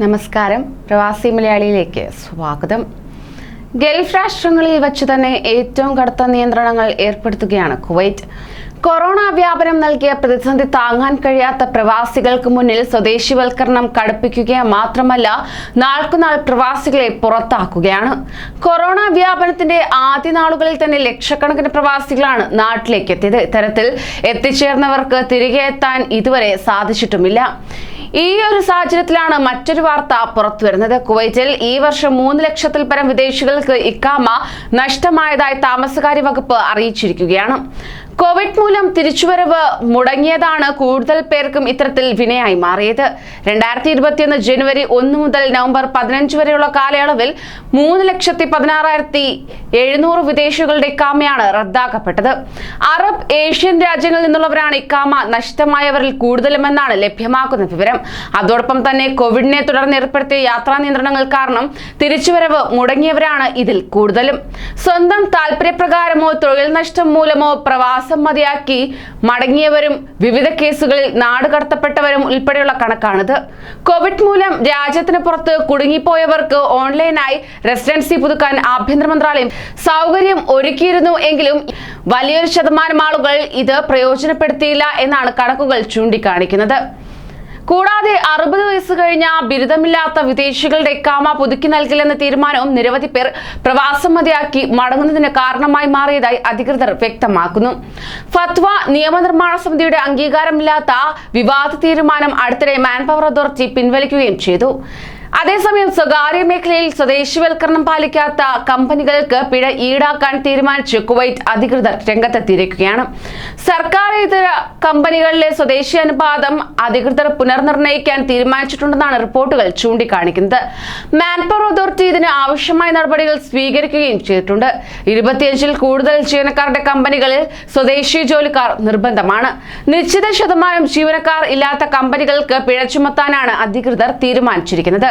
നമസ്കാരം. പ്രവാസി മലയാളിയിലേക്ക് സ്വാഗതം. ഗൾഫ് രാഷ്ട്രങ്ങളിൽ വെച്ച് തന്നെ ഏറ്റവും കടുത്ത നിയന്ത്രണങ്ങൾ ഏർപ്പെടുത്തുകയാണ് കുവൈറ്റ്. കൊറോണ വ്യാപനം നൽകിയ പ്രതിസന്ധി താങ്ങാൻ കഴിയാത്ത പ്രവാസികൾക്ക് മുന്നിൽ സ്വദേശിവൽക്കരണം കടുപ്പിക്കുക മാത്രമല്ല നാൾക്കുനാൾ പ്രവാസികളെ പുറത്താക്കുകയാണ്. കൊറോണ വ്യാപനത്തിന്റെ ആദ്യ നാളുകളിൽ തന്നെ ലക്ഷക്കണക്കിന് പ്രവാസികളാണ് നാട്ടിലേക്ക് എത്തിയത്. ഇത്തരത്തിൽ എത്തിച്ചേർന്നവർക്ക് തിരികെ എത്താൻ ഇതുവരെ സാധിച്ചിട്ടുമില്ല. ഈ ഒരു സാഹചര്യത്തിലാണ് മറ്റൊരു വാർത്ത പുറത്തു വരുന്നത്. കുവൈറ്റിൽ ഈ വർഷം മൂന്ന് ലക്ഷത്തിൽ പരം വിദേശികൾക്ക് ഇക്കാമ നഷ്ടമായതായി താമസകാര്യ വകുപ്പ് അറിയിച്ചിരിക്കുകയാണ്. കോവിഡ് മൂലം തിരിച്ചുവരവ് മുടങ്ങിയതാണ് കൂടുതൽ പേർക്കും ഇത്തരത്തിൽ വിനയായി മാറിയത്. രണ്ടായിരത്തി ഇരുപത്തിയൊന്ന് ജനുവരി ഒന്ന് മുതൽ നവംബർ പതിനഞ്ച് വരെയുള്ള കാലയളവിൽ മൂന്ന് ലക്ഷത്തി പതിനാറായിരത്തി എഴുന്നൂറ് വിദേശികളുടെ ഇക്കാമയാണ് റദ്ദാക്കപ്പെട്ടത്. അറബ് ഏഷ്യൻ രാജ്യങ്ങളിൽ നിന്നുള്ളവരാണ് ഇക്കാമ നഷ്ടമായവരിൽ കൂടുതലുമെന്നാണ് ലഭ്യമാക്കുന്ന വിവരം. അതോടൊപ്പം തന്നെ കോവിഡിനെ തുടർന്ന് ഏർപ്പെടുത്തിയ യാത്രാ നിയന്ത്രണങ്ങൾ കാരണം തിരിച്ചുവരവ് മുടങ്ങിയവരാണ് ഇതിൽ കൂടുതലും. സ്വന്തം താല്പര്യപ്രകാരമോ തൊഴിൽ നഷ്ടം മൂലമോ പ്രവാസം മതിയാക്കി മടങ്ങിയവരും വിവിധ കേസുകളിൽ നാട് കടത്തപ്പെട്ടവരും ഉൾപ്പെടെയുള്ള കണക്കാണിത്. കോവിഡ് മൂലം രാജ്യത്തിന് പുറത്ത് കുടുങ്ങിപ്പോയവർക്ക് ഓൺലൈനായി റെസിഡൻസി പുതുക്കാൻ ആഭ്യന്തര മന്ത്രാലയം സൗകര്യം ഒരുക്കിയിരുന്നു എങ്കിലും വലിയൊരു ശതമാനം ആളുകൾ ഇത് പ്രയോജനപ്പെടുത്തിയില്ല എന്നാണ് കണക്കുകൾ ചൂണ്ടിക്കാണിക്കുന്നത്. കൂടാതെ അറുപത് വയസ്സ് കഴിഞ്ഞ ബിരുദമില്ലാത്ത വിദേശികളുടെ കാമ പുതുക്കി നൽകില്ലെന്ന തീരുമാനവും നിരവധി പേർ പ്രവാസം മതിയാക്കി മടങ്ങുന്നതിന് കാരണമായി മാറിയതായി അധികൃതർ വ്യക്തമാക്കുന്നു. ഫത്വ നിയമനിർമ്മാണ സമിതിയുടെ അംഗീകാരമില്ലാത്ത വിവാദ തീരുമാനം അടുത്തിടെ മാൻപവർ അതോറിറ്റി പിൻവലിക്കുകയും ചെയ്തു. അതേസമയം സ്വകാര്യ മേഖലയിൽ സ്വദേശിവൽക്കരണം പാലിക്കാത്ത കമ്പനികൾക്ക് പിഴ ഈടാക്കാൻ തീരുമാനിച്ച് കുവൈറ്റ് അധികൃതർ രംഗത്തെത്തിയിരിക്കുകയാണ്. സർക്കാർ ഇതര കമ്പനികളിലെ സ്വദേശി അനുപാതം അധികൃതർ പുനർനിർണയിക്കാൻ തീരുമാനിച്ചിട്ടുണ്ടെന്നാണ് റിപ്പോർട്ടുകൾ ചൂണ്ടിക്കാണിക്കുന്നത്. മാൻപവർ അതോറിറ്റി ഇതിന് ആവശ്യമായ നടപടികൾ സ്വീകരിക്കുകയും ചെയ്തിട്ടുണ്ട്. ഇരുപത്തിയഞ്ചിൽ കൂടുതൽ ജീവനക്കാരുടെ കമ്പനികളിൽ സ്വദേശി ജോലിക്കാർ നിർബന്ധമാണ്. നിശ്ചിത ശതമാനം ജീവനക്കാർ ഇല്ലാത്ത കമ്പനികൾക്ക് പിഴ ചുമത്താനാണ് അധികൃതർ തീരുമാനിച്ചിരിക്കുന്നത്.